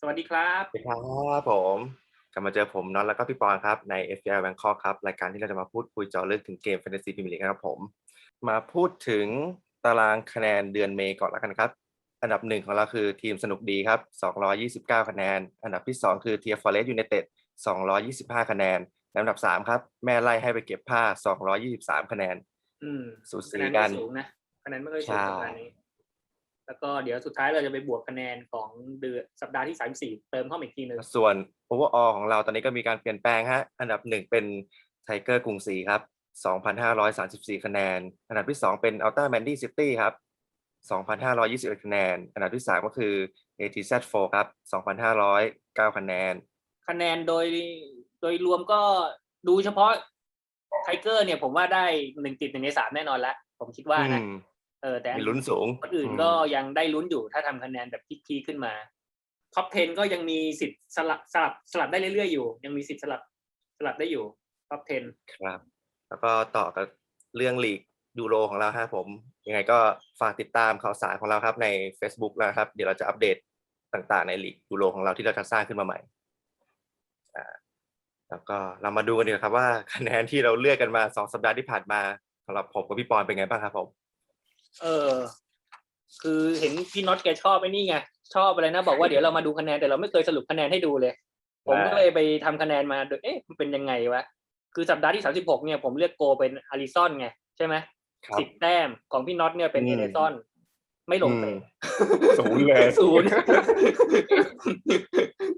สวัสดีครับสวัสดีครับผมกลับมาเจอผมน็อตแล้วก็พี่ปอนครับใน FPL Bangkok ครับรายการที่เราจะมาพูดคุยเจาะลึกถึงเกม Fantasy Premier League นะครับผม มาพูดถึงตารางคะแนนเดือนเมย์ก่อนแล้วกันครับ อันดับหนึ่งของเราคือทีมสนุกดีครับ 229 คะแนน อันดับที่2คือ Tier Forest United 225 คะแนนและอันดับ3ครับ แม่ไล่ให้ไปเก็บผ้า 223 คะแนนอืมสูสีคะแนนกัไม่นสูงนะคะแนนไม่ค่อยสูงใช่สัปดาห์นี้ แล้วก็เดี๋ยวสุดท้ายเราจะไปบวกคะแนนของเดือนสัปดาห์ที่สามสี่เติมเข้ามาอีกทีหนึ่งส่วน overall ของเราตอนนี้ก็มีการเปลี่ยนแปลงฮะ อันดับหนึ่งเป็นไทเกอร์กรุงศรีครับ 2,534 คะแนน อันดับที่สองเป็นอัลต้าแมนดี้ซิตี้ครับ 2,521 คะแนน อันดับที่สามก็คือ ATZ4 ครับ 2,509 คะแนน คะแนนโดยโดยรวมก็ดูเฉพาะไทเกอร์เนี่ยผมว่าได้หนึ่งติดหนึ่งในสามแน่นอนละผมคิดว่านะอืม เออแต่มีลุ้นสูงคนอื่นก็ยังได้ลุ้นอยู่ถ้าทำคะแนนแบบพีคๆขึ้นมาท็อป10ก็ยังมีสิทธิ์สลับสลับสลับได้เรื่อยๆอยู่ ยังมีสิทธิ์สลับสลับได้อยู่ท็อป10ครับ แล้วก็ต่อกับเรื่องลีกยูโรของเราฮะผม ยังไงก็ฝากติดตามข่าวสารของเราครับใน Facebook นะครับ เดี๋ยวเราจะอัปเดตต่างๆ ในลีกยูโรของเราที่เราจะสร้างขึ้นมาใหม่อ่าแล้วก็เรามาดูกันดีกว่าครับว่าคะแนนที่เราเลือกกันมาสองสัปดาห์ที่ผ่านมาสำหรับผมกับพี่ปอนเป็นไงบ้างครับผม เออ คือเห็นพี่น็อตแกชอบไอ้นี่ไงชอบอะไรนะบอกว่าเดี๋ยวเรามาดูคะแนนแต่เราไม่เคยสรุปคะแนนให้ดูเลย ผมก็เลยไปทำคะแนนมาโดยเอ๊ะมันเป็นยังไงวะคือสัปดาห์ที่สามสิบหกเนี่ยผมเลือกโกเป็นอาริซอนไงใช่ไหมครับสิบแต้มของพี่น็อตเนี่ยเป็นอืเอมเดซอน ไม่ลงเตะศูนย์เลยศูนย์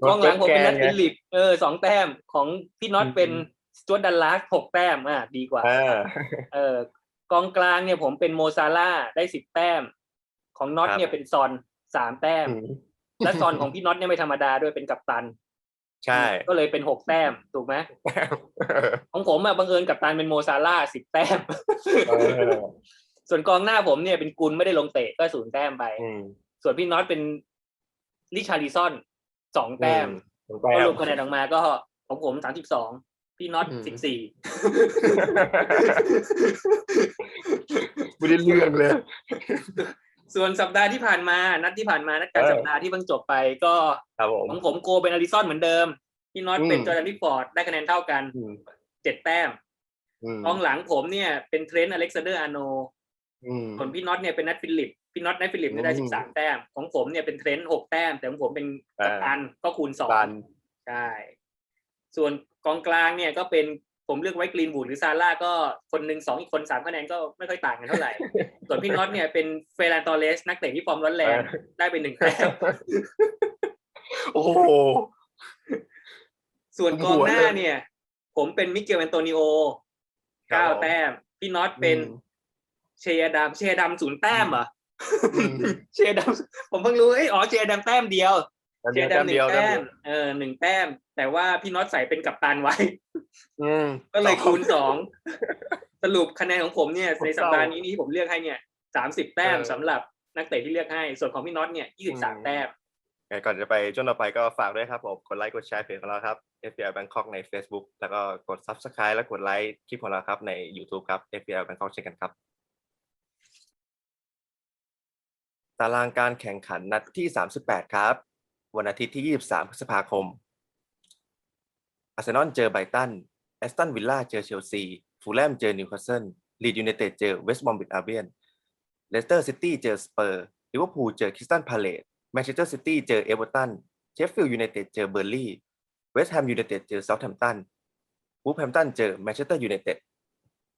กองหลังผมเป็นนัทแกนไงฟิลิปเออสองแต้มของพี่น็อตอืมเป็นสจวตดันลาสหกแต้มอะดีกว่าอ่าเออ กองกลางเนี่ยผมเป็นโมซาร่าได้สิบแต้ม ของน็อตครับเนี่ยเป็นซอนสามแต้ม และซอนของพี่น็อตเนี่ยไม่ธรรมดาด้วยเป็นกัปตัน ใช่ ก็เลยเป็นหกแต้มถูกไหมของผมอะบังเอิญกัปตันเป็นโมซาร่าสิบแต้มเออส่วนกองหน้าผมเนี่ยเป็นกุลไม่ได้ลงเตะก็ศูนย์แต้มไปอืมส่วนพี่น็อตเป็นลิชาริซอนสองแต้มอืมก็รวมคะแนนออกมาก็ของผมสามสิบสอง พี่น็อตอืมสิบสี่ไม่ได้เรื่องเลย ส่วนสัปดาห์ที่ผ่านมา นัดที่ผ่านมา นัดกลารเออสัปดาห์ที่เพิ่งจบไปก็ครับผมของผมโกเป็นอาริซอนเหมือนเดิม พี่น็อตอืมเป็นจอร์แดนพิฟอร์ดได้คะแนนเท่ากันอืมเจ็ดแต้มอืมกองหลังผมเนี่ยเป็นเทรนต์อเล็กซานเดอร์อาร์โนอืมส่วนพี่น็อตเนี่ยเป็นนัทฟิลิป พี่น็อตนัทฟิลิปเนี่ยได้อืสิมบสามแต้ม ของผมเนี่ยเป็นเทรนต์หกแต้ม แต่ของผมเป็นกัปตันก็คูณสองบันใช่ ส่วนกองกลางเนี่ยก็เป็นผมเลือกไว้กรีนบูดหรือซาร่าก็คนหนึ่งสองอีกคนสามคะแนนก็ไม่ค่อยต่างกันเท่าไหร่ ส่วนพี่น็อตเนี่ยเป็นเฟรนตอเรสนักเตะที่ฟอร์มร้อนแรงได้เป็นหนึ่งแต้มโอ้โหส่วนกองหน้าหัวเลยเนี่ย ผมเป็นมิเกลแอนโตนิโอครับเก้าผมแต้ม พี่น็อตเป็นอืมเชียร์ดัมเชียร์ดัมศูนย์แต้มเหรออืมเชียร์ดัมผมเพิ่งรู้เอ้ยอ๋อเชียร์ดัมแต้มเดียวอัน เชีเดียยวร์ดัแต้มมหนึ่เดียวงแต้มแต้เดีมยวเออหนึ่งแต้ม แต่ว่าพี่น็อตใส่เป็นกัปตันไว้อืมก็เลยคูณสองสรุปคะแนนของผมเนี่ยผมในสัปดาห์นี้ที่ผมเลือกให้เนี่ยสามสิบแต้มเออสำหรับนักเตะที่เลือกให้ ส่วนของพี่น็อตเนี่ยยี่สิบสามอืมแต้มไงก่อนจะไปช่วงต่อไปก็ฝากด้วยครับผมกดไลค์กดแชร์เพจของเราครับ FPL Bangkok ใน Facebook แล้วก็กด Subscribe และกดไลค์คลิปของเราครับใน YouTube ครับ FPL Bangkok เช่นกันครับตารางการแข่งขันนัดที่ 38 ครับ วันอาทิตย์ที่ 23 พฤษภาคม อาร์เซนอลเจอไบรตัน แอสตันวิลล่าเจอเชลซี ฟูลแลมเจอนิวคาสเซิล ลีดยูไนเต็ดเจอเวสต์บอมบิดอาเบียน เลสเตอร์ซิตี้เจอสเปอร์ ลิเวอร์พูลเจอคริสตันพาเลตแมนเชสเตอร์ซิตี้เจอเอเวอร์ตัน เชฟฟิลด์ยูไนเต็ดเจอเบอร์ลี่ เวสต์แฮมยูไนเต็ดเจอเซาท์แฮมป์ตันวูฟแฮมป์ตันเจอแมนเชสเตอร์ยูไนเต็ด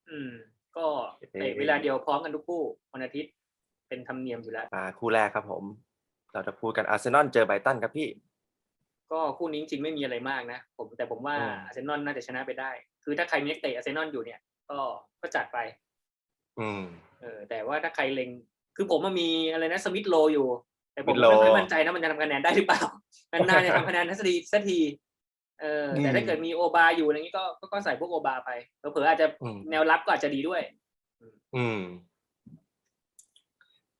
อืม ก็เตะเวลาเดียวพร้อมกันทุกคู่วันอาทิตย์ เป็นธรรมเนียมอยู่แล้วมาคู่แรกครับผม เราจะพูดกันอาร์เซนอลเจอไบรตันครับพี่ ก็คู่นี้จริงๆไม่มีอะไรมากนะผมแต่ผมว่าอืมอาร์เซนอลน่าจะชนะไปได้ คือถ้าใครมีนักเตะอาร์เซนอลอยู่เนี่ย ก็ก็จัดไป อืมเออแต่ว่าถ้าใครเล็ง คือผมมันมีอะไรนะสวิตโลอยู่ แต่ผม Smith Rowe ไม่ค่อยมั่นใจนะมันจะทำคะแนนได้หรือเปล่านานๆจะทำคะแนนทัศดีสักทีเออแต่ถ้าอืมเกิดมีโอบาอยู่อะไรนี้ก็ก็ก็ใส่พวกโอบาไปเผลอๆอาจจะอืมแนวรับก็อาจจะดีด้วย อืม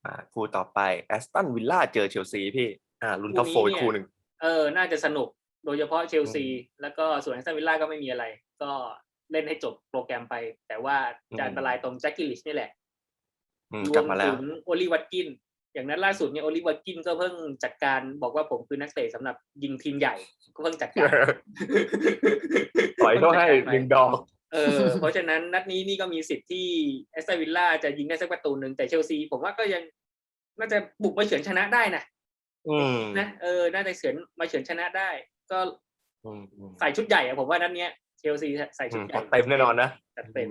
อ่าคู่ต่อไปแอสตันวิลล่าเจอเชลซีพี่ อ่าลุ้นท็อปโฟคู่อีนี้กเนี่ยคู่หนึ่งเออ น่าจะสนุกโดยเฉพาะเชลซีอืมแล้วก็ส่วนแอสตันวิลล่าก็ไม่มีอะไร ก็เล่นให้จบโปรแกรมไป แต่ว่าจะอืมอันตรายตรงแจ็คกิลิชนี่แหละอืมรกวลับมมาแล้ถึวงโอลิวัตกิน อย่างนั้นล่าสุดเนี่ยโอลิเวอร์กินก็เพิ่งจัดการบอกว่าผมคือนักเตะสำหรับยิงทีมใหญ่ ก็เพิ่งจัดการต่อยเขาให้หนึ่งดอก เออเพราะฉะนั้นนัดนี้นี่ก็มีสิทธิ์ที่แอสตันวิลล่าจะยิงได้สักประตูหนึ่งแต่เชลซีผมว่าก็ยังน่าจะบุกมาเฉือนชนะได้นะอืมนะเออน่าจะเฉือนมาเฉือนชนะได้ ก็อืมอืมใส่ชุดใหญ่อะผมว่านัดเนี้ยเชลซีใส่ชุดใหญ่จัดเต็มแน่นอนนะจัดเต็ม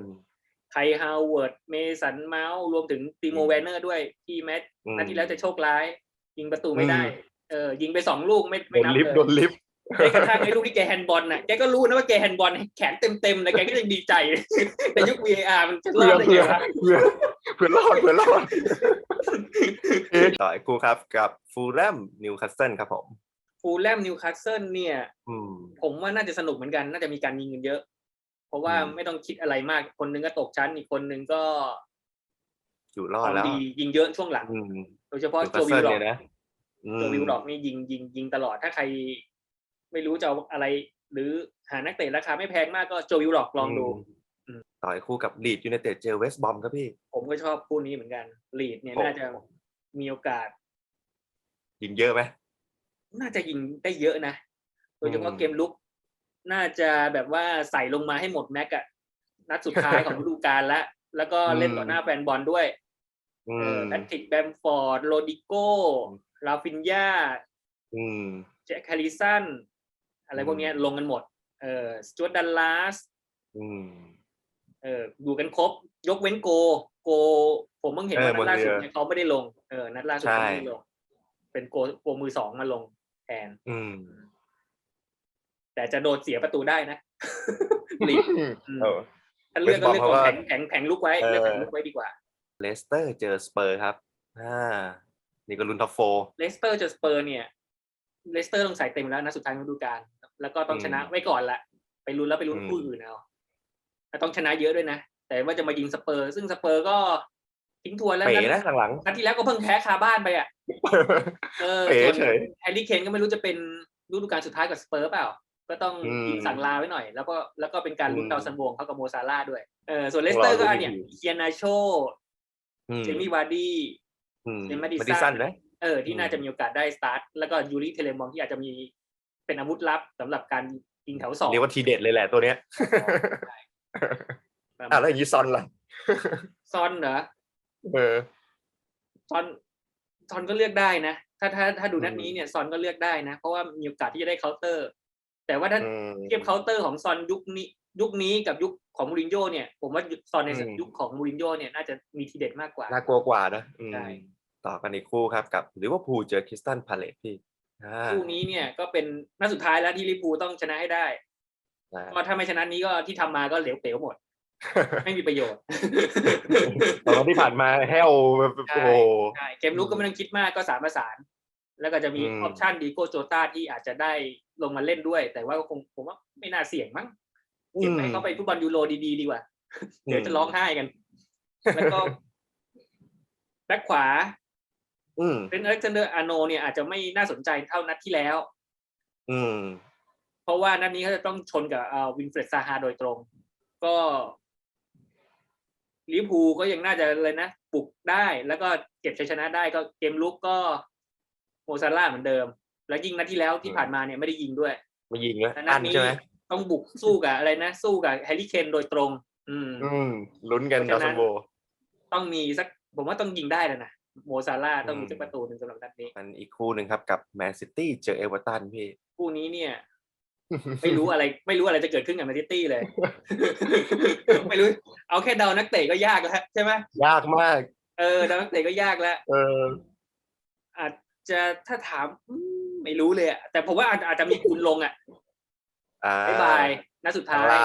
ไคฮาวเวิร์ดเมสันเมาส์รวมถึงติโมอืมแวนเนอร์ด้วยที่แมตช์อืมนัดที่แล้วจะโชคร้าย ยิงประตูไม่ได้อืมเออยิงไปสองลูกไม่โดไม่นนับลิฟต์เลโดยนลิฟต์ แม้กระทั่งไอ้ลูกที่แกแฮนด์บอลน่ะแกก็รู้นะว่าแกแฮนด์บอลแขนเต็มๆเลยแกก็ยังดีใจ แต่ยุค VAR มันจะรเพื่อดได้เพื่ไงอะเพื่อเพื่อรอดเพื่อรอดเอ๊ะต่ออีกคู่ครับกับฟูลแลมนิวคาสเซิลครับผมฟูลแลมนิวคาสเซิลเนี่ยผมว่าน่าจะสนุกเหมือนกัน น่าจะมีการยิงกันเยอะ เพราะว่าไม่ต้องคิดอะไรมากคนหนึงก็ตกชั้นอีกคนหนึงก็ อยู่รอดแล้วดียิงเยอะช่วงหลังโดยเฉพาะโจวิลล็อกโจวิลล็อกนี่ยิงยิงยิงตลอดถ้าใคร ไม่รู้จะเอาอะไร หรือหานักเตะราคาไม่แพงมากก็โจวิลล็อกลองดูอืมต่ออีกคู่กับลีดยูไนเต็ดเจอเวสต์บอมครับพี่ ผมก็ชอบคู่นี้เหมือนกันลีดเนี่ยโอ้น่าจะมีโอกาส ยิงเยอะไหมน่าจะยิงได้เยอะนะโดยเฉพาะอืมเกมลุก น่าจะแบบว่าใส่ลงมาให้หมดแม็กอะนัดสุดท้ายของฤดูกาลแล้วแล้วก็เล่นต่อหน้าแฟนบอลด้วยอืเออมแพทริกแบมฟอร์ด โรดิโก้ ลาฟินยาอืมแจ็คคาริสัน อะไรพวกเนี้ยอืมลงกันหมด เออสจวตดัลลาสอืมเอออยู่กันครบ ยกเว้นโก โก ผมเพิ่งเห็นว่าเออนัดล่าสุดบนเรือเนี่ยเขาไม่ได้ลง เออ นัดล่าสุดใช่เขาไม่ได้ลง เป็นโกโกมือสองมาลงแทน อืม แต่จะโดนเสียประตูได้นะลีกอืมเออถ้าเลือกก็เลือกเวสต์บอมเพราะว่าแผงแผงแผงลุกไว้เออเลือกแผงลุกไว้ดีกว่า เลสเตอร์เจอสเปอร์ครับ อ่า นี่ก็ลุ้นท็อปโฟร์เลสเตอร์เจอสเปอร์เนี่ย เลสเตอร์ต้องใส่เต็มแล้วนะสุดท้ายฤดูกาล แล้วก็ต้องชนะอืมไว้ก่อนละไปลุ้นแล้วไปลุ้นอืมคู่อื่นเอาแต่ต้องชนะเยอะด้วยนะ แต่ว่าจะมายิงสเปอร์ ซึ่งสเปอร์ก็ทิ้งทวนแล้วเป๋นัดนะหลังนัดที่แล้วก็เพิ่งแพ้คาบ้านไปอะๆเออเป๋ส่วนเฉยแฮร์รี่เคนก็ไม่รู้จะเป็นฤดูกาลสุดท้ายกับสเปอร์เปล่า ก็ต้องอืมยิงสั่งลาไว้หน่อย แล้วก็แล้วก็เป็นการลุ้นอืมดาวซันโวงเขากับโมซาร่าห์ด้วยเออส่วนเลสเตอร์รอดูก็อันเนี่ยอีกทีเคียนาโชอืมเจมี่วาร์ดี้อืมเป็น Madison มาดิสันนะเออที่อืมน่าจะมีโอกาสได้สตาร์ทแล้วก็ยูริเทเลมองที่อาจจะมี เป็นอาวุธลับสำหรับการยิงแถวสองเรียกว่าทีเด็ดเลยแหละตัวเนี้ยใช่อะแล้วอย่างนี้ซอนล่ะซอนเหรอเออซอนซอนก็เลือกได้นะถ้าถ้าถ้าดูนัดอืมนี้เนี่ยซอนก็เลือกได้นะ เพราะว่ามีโอกาสที่จะได้เคาน์เตอร์ แต่ว่าถ้าอืมเทียบเคาน์เตอร์ของซอนยุคนี้ ยุคนี้กับยุคของมูรินโญ่เนี่ย ผมว่าซอนในอืมยุคของมูรินโญ่เนี่ยน่าจะมีทีเด็ดมากกว่าน่ากลัวกว่านะอืมใช่ต่อกันอีกคู่ครับกับลิเวอร์พูลเจอคริสตันพาเลตพี่อ่า คู่นี้เนี่ยก็เป็นนัดสุดท้ายแล้วที่ลิเวอร์พูลต้องชนะให้ได้อ่าก็ถ้าไม่ชนะนี้ก็ที่ทำมาก็เหลวเป๋วหมด ไม่มีประโยชน์ตอนที่ผ่านมาแฮวแบบใช่โอ้โหใช่เกมลุกก็ไม่ต้องคิดมากก็สามประสาน แล้วก็จะมีออืมอปชันดีโก้โจตาที่อาจจะได้ลงมาเล่นด้วย แต่ว่าก็คงผมว่าไม่น่าเสี่ยงมั้งเก็บให้เขาไปฟุตบอลยูโรดีๆดีกว่า เดี๋ยวจะร้องไห้กัน แล้วก็แบ็คขวาอืม เป็นอเล็กซานเดอร์อาร์โนเนี่ยอาจจะไม่น่าสนใจเท่านัดที่แล้ว อืม เพราะว่านัดนี้เขาจะต้องชนกับเอ่อวินเฟรดซาฮาโดยตรง ก็ลิเวอร์พูลก็ยังน่าจะเลยนะปลุกได้แล้วก็เก็บชัยชนะได้ก็เกมลุกก็โมซาร่าห์เหมือนเดิม แล้วยิงนัดที่แล้วที่ผ่านมาเนี่ยไม่ได้ยิงด้วยมายิงนะแต่นัอัดนนี้ใช่ไหมต้องบุกสู้กับอะไรนะ สู้กับแฮร์รี่เคนโดยตรง อืม อืมลุ้นกันเพดาราะวฉะนั้ซันนโบต้องมีสัก ผมว่าต้องยิงได้แล้วนะ โมซาร่าห์ต้องมีอืมสักประตูหนึ่งสำหรับนัดนี้ มันอีกคู่หนึ่งครับกับแมนซิตี้เจอเอเวอร์ตันพี่ คู่นี้เนี่ย ไม่รู้อะไรไม่รู้อะไรจะเกิดขึ้นกับแมนซิตี้เลย ไม่รู้ เอาแค่เดานักเตะก็ยากแล้วใช่ไหมยากมาก เออเดานักเตะก็ยากแล้วเออ อาจจะถ้าถามอืมไม่รู้เลยอะแต่ผมว่าอาจอาจจะมีคุณลงอะอ่าบายบายนัดสุดท้ายลา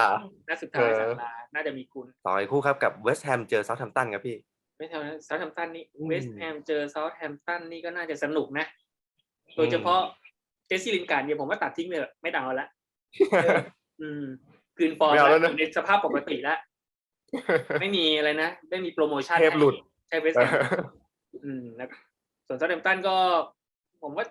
นัดสุดท้ายเออสัปดาห์น่าจะมีคุณ ต่ออีกคู่ครับกับเวสต์แฮมเจอเซาท์แฮมป์ตันครับพี่ ไม่เท่านั้นเซาท์แฮมป์ตันนี่อืมเวสต์แฮมเจอเซาท์แฮมป์ตันนี่ก็น่าจะสนุกนะ โดยเฉพาะเจสซี่ลินการ์ดเนี่ยผมว่าตัดทิ้งเลยไม่ดังเอาละเอออืมคืนฟอร์มไม่เอาแล้วแล้วนะในสภาพปกติแล้วไม่มีอะไรนะ ไม่มีโปรโมชั่นเทพหลุดใช่เวสต์แฮมอืมนะส่วนเซาท์แฮมป์ตันก็ ผมว่า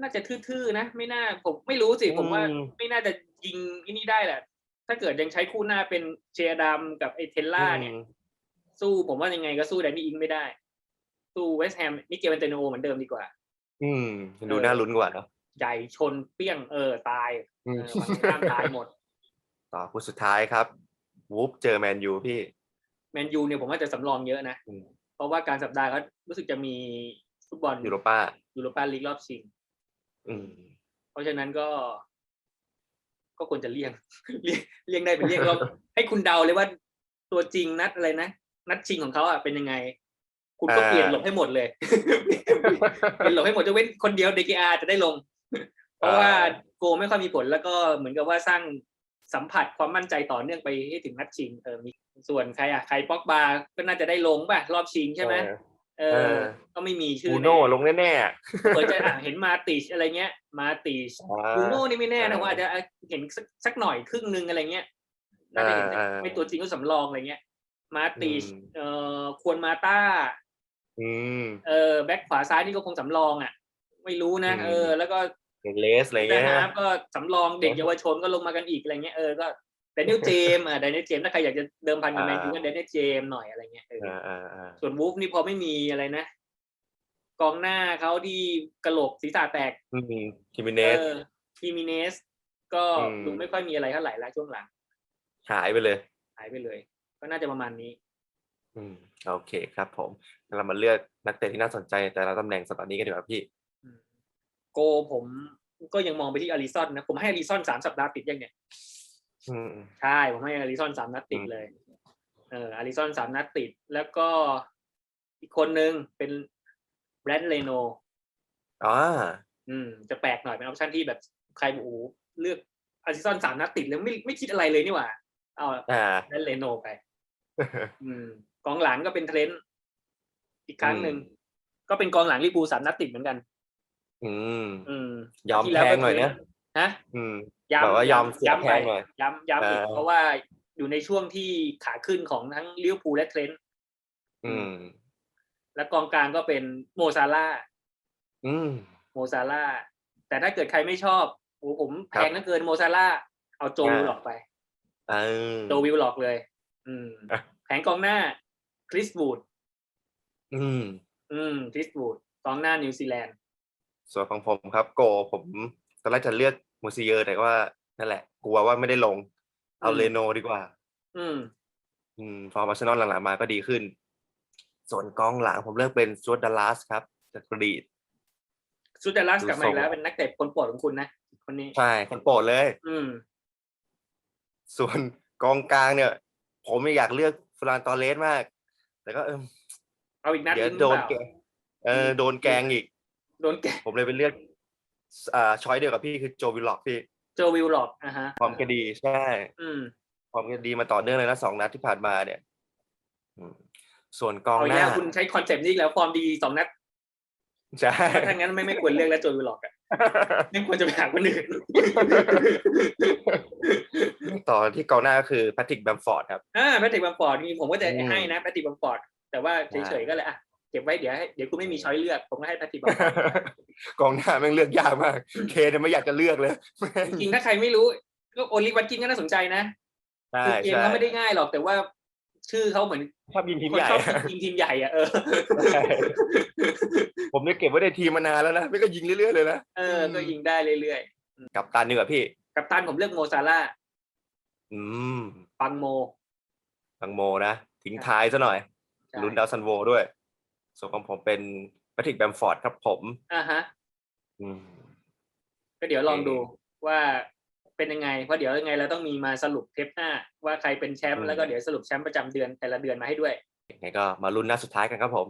น่าจะทื่อๆนะ ไม่น่า ผมไม่รู้สิ ผมว่าอืมไม่น่าจะยิงที่นี่ได้แหละ ถ้าเกิดยังใช้คู่หน้าเป็นเจอดามกับไอเทลล่าเนี่ย สู้ผมว่ายังไงก็สู้แดนนี่อิงไม่ได้ สู้เวสต์แฮมมิเกลเอนเตโนเหมือนเดิมดีกว่า อืม ดูน่าลุ้นกว่าเนาะใหญ่ชนเปี้ยงเออตายอืเอมอฝั่งตรงข้ามตายหมด ต่อคู่สุดท้ายครับวูฟเจอแมนยูพี่แมนยูเนี่ยผมว่าจะสำรองเยอะนะอืมเพราะว่าการสัปดาห์เขารู้สึกจะมีฟุตบอลยูโรป้ายูโรปาลีกรอบชิงอืมเพราะฉะนั้นก็ ก็ควรจะเลี่ยงเลี่ยงเลี่ยงได้เป็นเลี่ยงก็ให้คุณเดาเลยว่าตัวจริงนัดอะไรนะ นัดชิงของเขาอะเป็นยังไง คุณก็อ่าเปลี่ยนหลบให้หมดเลยเปลี่ยนหลบให้หมดจะเว้นคนเดียวเดกอาจะได้ลง เพราะว่าโกไม่ค่อยมีผลแล้วก็เหมือนกับว่าสร้างสัมผัสความมั่นใจต่อเนื่องไปให้ถึงนัดชิงเออมีส่วนใครอะใครป๊อกบาร์ก็น่าจะได้ลงป่ะรอบชิงใช่ไหมเออเอเอออก็ไม่มีชื่อบูโน่ลงแน่เปิดจะอะเห็นมาติชอะไรเงี้ย มาติชๆอ่าบูโน่นี่ไม่แน่นะอ่าว่าอาจจะเห็นสักสักหน่อยครึ่งหนึงอะไรเงี้ยน่าจะเห็นอ่าอ่าไม่ตัวจริงก็สำรองอะไรเงี้ย มาติชอืมเอ่อควรมาต้าอืมเออแบ็คขวาซ้ายนี่ก็คงสำรองอะ ไม่รู้นะอืมเออ แล้วก็เลสอะไรแต่เงี้ยฮาร์ฟก็สำรองเด็กเยาวชนก็ลงมากันอีกอะไรเงี้ยเออก็แดเนียลเจมอะแดเนียลเจมถ้าใครอยากจะเดิมพันกับแมนยูก็แดเนียลเจมหน่อยอะไรเงี้ยเอออ่าอ่าอ่าส่วนวูฟนี่พอไม่มีอะไรนะ กองหน้าเขาที่กระโหลกศีรษะแตกอืมคิมิเนสเออทีมิเนส ก็อืมดูไม่ค่อยมีอะไรเท่าไหร่แล้วช่วงหลัง หายไปเลย หายไปเลย ก็น่าจะประมาณนี้ อืมโอเคครับผมเรามาเลือกนักเตะที่น่าสนใจแต่ละตำแหน่งสัปดาห์นี้กันดีกว่าพี่อืมโกผมก็ยังมองไปที่อาริซอนนะ ผมให้อาริซอนสามสัปดาห์ติดยังเนี่ยอืมใช่ ผมให้อาริซอนสามนัดติดอืมเลย เอออาริซอนสามนัดติด แล้วก็อีกคนนึงเป็นแบรนด์เลโนอ่าอืม จะแปลกหน่อยเป็นออปชันที่แบบใครบอกโอ้โหเลือกอาริซอนสามนัดติดแล้วไม่ไม่คิดอะไรเลยนี่หว่า เอาอ่าแบรนด์เลโนไปอืม กองหลังก็เป็นเทรนต์อีกครั้งหนึ่งอืมก็เป็นกองหลังลิเวอร์พูลสามนัดติดเหมือนกัน อืม อืมยอมที่แพล้วก็งหน่อยนะฮะอืมย้ำแบบว่ายอมเสียย้ำแพไปงหน่อยย้ำย้ำอีกเออเพราะว่าอยู่ในช่วงที่ขาขึ้นของทั้งลิเวอร์พูลและเทรนต์อืม และกองกลางก็เป็นโมซาร่าห์อืมโมซาร่าห์แต่ถ้าเกิดใครไม่ชอบโอ้ผมแพงเหลือเกินโมซาร่าห์เอาโจวิลอ่าล็อกไปเออโจวิลล็อกเลย อืมอะแผงกองหน้าคริสบูดอืม อืมคริสบูดกองหน้านิวซีแลนด์ ส่วนของผมครับ โกผมตอนแรกจะเลือกมูซิเยอร์แต่ว่านั่นแหละกลัวว่าไม่ได้ลง เอาเลโนดีกว่า อืม อืมฟอร์มอาร์เซนอลหลังๆมาก็ดีขึ้น ส่วนกองหลังผมเลือกเป็นสวดดัลลัสครับจากกรีดซูเดลัสดูกลับมาอีกแล้วทรงเป็นนักเตะคนโปรดของคุณนะคนนี้ใช่คนโปรดเลย อืม ส่วนกองกลางเนี่ย ผมอยากเลือกฟรานตอเลสมาก แต่ก็เออเอาอีกนัดเดี๋ยวหรือโดนเปแกล่างเออโดนแกงอีก โดนแกะผมเลยไปเลือกอ่าช้อยเดียวกับพี่คือโจวิลล็อกพี่เจอวิลล็อกอะฮะฟอร์มแกดีใช่ อืมฟอร์มแกดีมาต่อเนื่องเลยนะสองนัดที่ผ่านมาเนี่ยอืมส่วนกองเอาหอีกน้าแล้วคุณใช้คอนเซปต์นี้อีกแล้วฟอร์มดีสองนัดใช่ถ้างั้นไม่ไม่ควรเลือกแล้วโจวิลล็อกอะ ไม่ควรจะไปหาคนอื่นต่อที่กองหน้าก็คือแพทริกแบมฟอร์ดครับอ่าแพทริกบัมฟอร์ดนี่ผมก็จะอืมให้นะแพทริกบัมฟอร์ดแต่ว่าเฉใช่ยๆก็เลยอะเก็บไว้เดี๋ยวให้เดี๋ยวคุณไม่มีช้อยเลือกผมก็ให้แพทริกบัมฟอร์ดกองหน้าแม่งเลือกยากมาก เคเนี่ยไม่อยากจะเลือกเลยจริงๆถ้าใครไม่รู้ ก็โอลิวัตกินก็น่าสนใจนะใช่คือเกมใช่เขาไม่ได้ง่ายหรอกแต่ว่า ชื่อเขาเหมือนชอบยิงทีมคนใหญ่ชอบทีมทีมใหญ่อะเออใช่ผมเนี่ยเก็บไว้ในทีมมานานแล้วนะไม่ก็ยิงเรื่อยๆเลยนะเออก็ยิงได้เรื่อยกับตันดีกว่าพี่ๆกัปตันผมเลือกโมซาร่าห์อืมปังโมตังโมนะทิ้งท้ายซะหน่อยใช่ลุ้นดาวซันโวด้วย ส่วนของผมเป็นแพทริกแบมฟอร์ดครับผมอ่าฮะอืมก็เดี๋ยวลองโอเคดูว่า เป็นยังไง เพราะเดี๋ยวยังไงเราต้องมีมาสรุปเทปหน้าว่าใครเป็นแชมป์แล้วก็เดี๋ยวสรุปแชมป์ประจำเดือนแต่ละเดือนมาให้ด้วยยังไงก็มาลุ้นนัดสุดท้ายกันครับผม